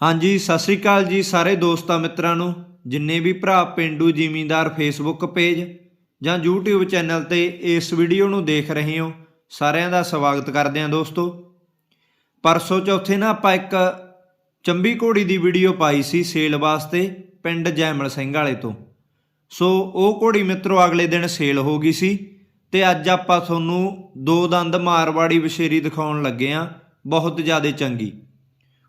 ਹਾਂਜੀ, ਸਤਿ ਸ੍ਰੀ ਅਕਾਲ ਜੀ ਸਾਰੇ ਦੋਸਤਾਂ ਮਿੱਤਰਾਂ ਨੂੰ, ਜਿੰਨੇ ਵੀ ਭਰਾ ਪਿੰਡੂ ਜ਼ਿਮੀਂਦਾਰ ਫੇਸਬੁੱਕ ਪੇਜ ਜਾਂ YouTube ਚੈਨਲ ਤੇ ਇਸ ਵੀਡੀਓ ਨੂੰ ਦੇਖ ਰਹੇ ਹੋ, ਸਾਰਿਆਂ ਦਾ ਸਵਾਗਤ ਕਰਦੇ ਹਾਂ ਦੋਸਤੋ। ਪਰਸੋਂ ਚੌਥੇ ਨਾ ਆਪਾਂ ਇੱਕ ਚੰਬੀ ਘੋੜੀ ਦੀ ਵੀਡੀਓ ਪਾਈ ਸੀ ਸੇਲ ਵਾਸਤੇ ਪਿੰਡ ਜੈਮਲ ਸਿੰਘ ਵਾਲੇ ਤੋਂ। ਸੋ ਉਹ ਘੋੜੀ ਮਿੱਤਰੋ, ਅਗਲੇ ਦਿਨ ਸੇਲ ਹੋ ਗਈ ਸੀ ਤੇ ਅੱਜ ਆਪਾਂ ਤੁਹਾਨੂੰ ਦੋ ਦੰਦ ਮਾਰਵਾੜੀ ਵਿਸ਼ੇਰੀ ਦਿਖਾਉਣ ਲੱਗੇ ਆ ਬਹੁਤ ਜ਼ਿਆਦਾ ਚੰਗੀ।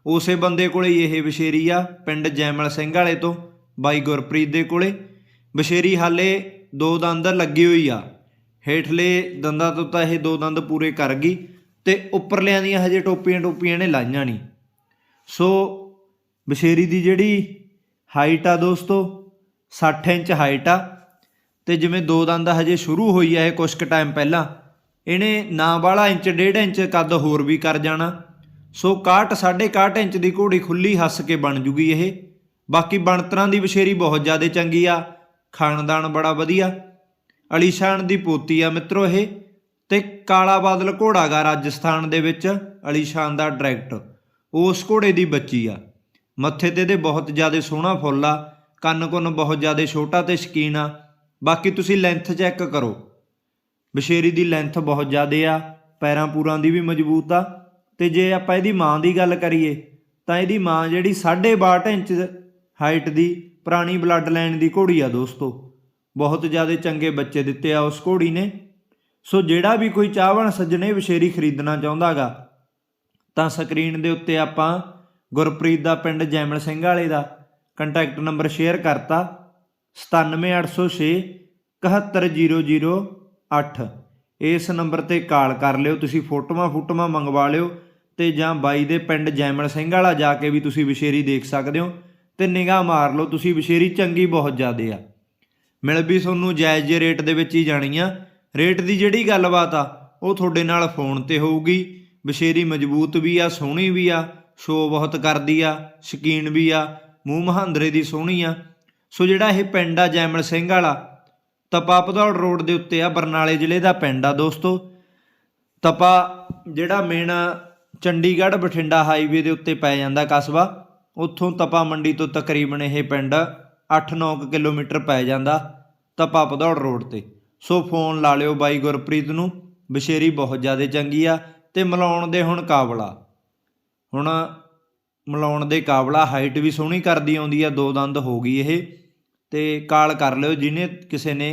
ਉਸੇ ਬੰਦੇ ਕੋਲੇ ਹੀ ਇਹ ਵਿਸ਼ੇਰੀ ਆ, ਪਿੰਡ ਜੈਮਲ ਸਿੰਘ ਵਾਲੇ ਤੋਂ, ਬਾਈ ਗੁਰਪ੍ਰੀਤ ਦੇ ਕੋਲੇ। ਵਿਸ਼ੇਰੀ ਹਾਲੇ ਦੋ ਦੰਦ ਲੱਗੀ ਹੋਈ ਆ। ਹੇਠਲੇ ਦੰਦਾਂ ਤੋਂ ਤਾਂ ਇਹ ਦੋ ਦੰਦ ਪੂਰੇ ਕਰ ਗਈ ਤੇ ਉੱਪਰਲਿਆਂ ਦੀਆਂ ਹਜੇ ਟੋਪੀਆਂ ਟੋਪੀਆਂ ਨੇ ਲਾਈਆਂ ਨਹੀਂ। ਸੋ ਵਿਸ਼ੇਰੀ ਦੀ ਜਿਹੜੀ ਹਾਈਟ ਆ ਦੋਸਤੋ 60 ਇੰਚ ਹਾਈਟ ਆ ਤੇ ਜਿਵੇਂ ਦੋ ਦੰਦ ਹਜੇ ਸ਼ੁਰੂ ਹੋਈ ਆ ਇਹ ਕੁਛ ਕੁ ਟਾਈਮ ਪਹਿਲਾਂ, ਇਹਨੇ ਨਾ ਵਾਲਾ ਇੰਚ, ਡੇਢ ਇੰਚ ਕੱਦ ਹੋਰ ਵੀ ਕਰ ਜਾਣਾ। ਸੋ 61 61 ਇੰਚ ਦੀ ਘੋੜੀ ਖੁੱਲੀ ਹੱਸ ਕੇ ਬਣ ਜੂਗੀ ਇਹ। ਬਾਕੀ ਬਣਤਰਾਂ ਦੀ ਵਿਸ਼ੇਰੀ ਬਹੁਤ ਜ਼ਿਆਦਾ ਚੰਗੀ ਆ। ਖਾਨਦਾਨ ਬੜਾ ਵਧੀਆ। ਅਲੀਸ਼ਾਨ ਦੀ ਪੋਤੀ ਆ ਮਿੱਤਰੋ ਇਹ। ਤੇ ਕਾਲਾ ਬਾਦਲ ਘੋੜਾਗਾ ਰਾਜਸਥਾਨ ਦੇ ਵਿੱਚ ਅਲੀਸ਼ਾਨ ਦਾ ਡਾਇਰੈਕਟ। ਉਸ ਘੋੜੇ ਦੀ ਬੱਚੀ ਆ। ਮੱਥੇ ਤੇ ਦੇ ਬਹੁਤ ਜ਼ਿਆਦਾ ਸੋਹਣਾ ਫੁੱਲ ਆ। ਕੰਨ ਕੁੰਨ ਬਹੁਤ ਜ਼ਿਆਦਾ ਛੋਟਾ ਤੇ ਸ਼ਕੀਨ ਆ। ਬਾਕੀ ਤੁਸੀਂ ਲੈਂਥ ਚੈੱਕ ਕਰੋ। ਬਸ਼ੇਰੀ ਦੀ ਲੈਂਥ ਬਹੁਤ ਜ਼ਿਆਦਾ ਆ। ਪੈਰਾਂ ਪੂਰਾਂ ਦੀ ਵੀ ਮਜ਼ਬੂਤ ਆ। ਤੇ ਜੇ ਆਪਾਂ ਇਹਦੀ ਮਾਂ ਦੀ ਗੱਲ ਕਰੀਏ, ਤਾਂ ਇਹਦੀ ਮਾਂ ਜਿਹੜੀ 62 ਇੰਚ ਹਾਈਟ ਦੀ ਪੁਰਾਣੀ ਬਲੱਡ ਲਾਈਨ ਦੀ ਘੋੜੀ ਆ ਦੋਸਤੋ। ਬਹੁਤ ਜ਼ਿਆਦਾ ਚੰਗੇ ਬੱਚੇ ਦਿੱਤੇ ਆ ਉਸ ਘੋੜੀ ਨੇ। ਸੋ ਜਿਹੜਾ ਵੀ ਕੋਈ ਚਾਹਵਣ ਸੱਜਣੇ ਵਿਸ਼ੇਰੀ ਖਰੀਦਣਾ ਚਾਹੁੰਦਾਗਾ ਤਾਂ ਸਕਰੀਨ ਦੇ ਉੱਤੇ ਆਪਾਂ ਗੁਰਪ੍ਰੀਤ ਦਾ ਪਿੰਡ ਜੈਮਲ ਸਿੰਘ ਵਾਲੇ ਦਾ ਕੰਟੈਕਟ ਨੰਬਰ ਸ਼ੇਅਰ ਕਰਤਾ। 97806 71008 ਇਸ ਨੰਬਰ ਤੇ ਕਾਲ ਕਰ ਲਿਓ, ਤੁਸੀਂ ਫੋਟੋਆਂ ਫੋਟੋਆਂ ਮੰਗਵਾ ਲਿਓ। ਤੇ ਜਾਂ ਬਾਈ ਦੇ ਪਿੰਡ ਜੈਮਲ ਸਿੰਘ ਵਾਲਾ ਜਾ ਕੇ ਵੀ ਤੁਸੀਂ ਵਿਸ਼ੇਰੀ ਦੇਖ ਸਕਦੇ ਹੋ ਤੇ ਨਿਗਾਹ ਮਾਰ ਲਓ, ਤੁਸੀਂ ਵਿਸ਼ੇਰੀ ਚੰਗੀ ਬਹੁਤ ਜ਼ਿਆਦੇ ਆ। ਮਿਲ ਵੀ ਤੁਹਾਨੂੰ ਜਾਇਜ਼ ਜੇ ਰੇਟ ਦੇ ਵਿੱਚ ਹੀ ਜਾਣੀ ਆ ਰੇਟ ਦੀ ਜਿਹੜੀ ਗੱਲਬਾਤ ਆ, ਉਹ ਤੁਹਾਡੇ ਨਾਲ ਫੋਨ ਤੇ ਹੋਊਗੀ। ਵਿਸ਼ੇਰੀ ਮਜ਼ਬੂਤ ਵੀ ਆ, ਸੋਹਣੀ ਵੀ ਆ ਸ਼ੋ ਬਹੁਤ ਕਰਦੀ ਆ, ਸ਼ਕੀਨ ਵੀ ਆ, ਮੂੰਹ ਮਹਾਂਦਰੇ ਦੀ ਸੋਹਣੀ ਆ। ਸੋ ਜਿਹੜਾ ਇਹ ਪਿੰਡ ਆ ਜੈਮਲ ਸਿੰਘ ਵਾਲਾ, ਤਪਾ ਭਦੌੜ ਰੋਡ ਦੇ ਉੱਤੇ ਆ, ਬਰਨਾਲੇ ਜ਼ਿਲ੍ਹੇ ਦਾ ਪਿੰਡ ਆ ਦੋਸਤੋ। ਤਪਾ ਜਿਹੜਾ ਮੇਨ ਚੰਡੀਗੜ੍ਹ ਬਠਿੰਡਾ ਹਾਈਵੇ ਦੇ ਉੱਤੇ ਪੈ ਜਾਂਦਾ ਕਸਬਾ। ਉੱਥੋਂ ਤਪਾ ਮੰਡੀ ਤੋਂ ਤਕਰੀਬਨ ਇਹ ਪਿੰਡ 8-9 ਕਿਲੋਮੀਟਰ ਪੈ ਜਾਂਦਾ ਤਪਾ ਭਦੌੜ ਰੋਡ ਤੇ। ਸੋ ਫੋਨ ਲਾ ਲਿਓ ਬਾਈ ਗੁਰਪ੍ਰੀਤ ਨੂੰ, ਬਸ਼ੇਰੀ ਬਹੁਤ ਜ਼ਿਆਦਾ ਚੰਗੀ ਆ ਤੇ ਮਿਲਾਉਣ ਦੇ ਹੁਣ ਕਾਬਲਾ। ਹੁਣ ਮਿਲਾਉਣ ਦੇ ਕਾਬਲਾ ਹਾਈਟ ਵੀ ਸੋਹਣੀ ਕਰਦੀ ਆਉਂਦੀ ਆ, ਦੋ ਦੰਦ ਹੋ ਗਈ ਇਹ। ਤੇ ਕਾਲ ਕਰ ਲਿਓ ਜਿਹਨੇ ਕਿਸੇ ਨੇ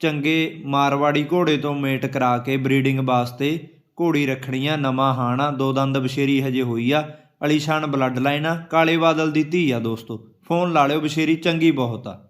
ਚੰਗੇ ਮਾਰਵਾੜੀ ਘੋੜੇ ਤੋਂ ਮੇਟ ਕਰਾ ਕੇ ਬਰੀਡਿੰਗ ਵਾਸਤੇ ਘੋੜੀ ਰੱਖਣੀ ਆ ਨਵਾਂ ਹਾਣਾ, ਦੋ ਦੰਦ ਬਸ਼ੇਰੀ ਹਜੇ ਹੋਈ ਆ। ਅਲੀਸ਼ਾਨ ਬਲੱਡ ਲਾਈਨ ਆ, ਕਾਲੇ ਬਾਦਲ ਦੀ ਧੀ ਆ ਦੋਸਤੋ। ਫੋਨ ਲਾ ਲਿਓ ਬਸ਼ੇਰੀ ਚੰਗੀ ਬਹੁਤ ਆ।